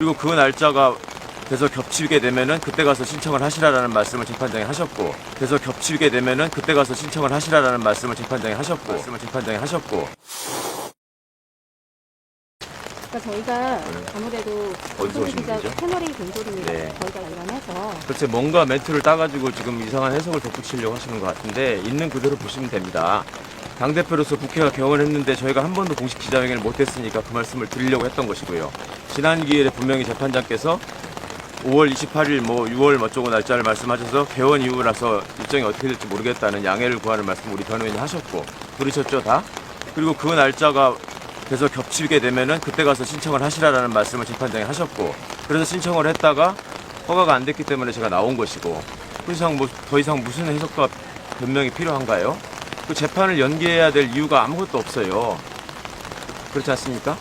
그리고 그 날짜가 돼서 겹치게 되면은 그때 가서 신청을 하시라라는 말씀을 재판장에 하셨고 돼서 겹치게 되면은 그때 가서 신청을 하시라라는 말씀을 재판장에 하셨고 말씀을 재판장에 하셨고 그러니까 저희가 아무래도 어디서 오신 기자 분이죠? 채널이 공소리입니다. 네. 저희가 해서 글쎄 뭔가 멘트를 따가지고 지금 이상한 해석을 덧붙이려고 하시는 것 같은데 있는 그대로 보시면 됩니다. 당 대표로서 국회가 개원했는데 저희가 한 번도 공식 기자회견을 못했으니까 그 말씀을 드리려고 했던 것이고요. 지난 기일에 분명히 재판장께서 5월 28일 뭐 6월 뭐쩌고 날짜를 말씀하셔서 개원 이후라서 일정이 어떻게 될지 모르겠다는 양해를 구하는 말씀 우리 변호인이 하셨고 들으셨죠 다? 그리고 그 날짜가 돼서 겹치게 되면은 그때 가서 신청을 하시라라는 말씀을 재판장에 하셨고 그래서 신청을 했다가 허가가 안 됐기 때문에 제가 나온 것이고 그 이상 뭐 더 이상 무슨 해석과 변명이 필요한가요? 그 재판을 연기해야 될 이유가 아무것도 없어요. 그렇지 않습니까?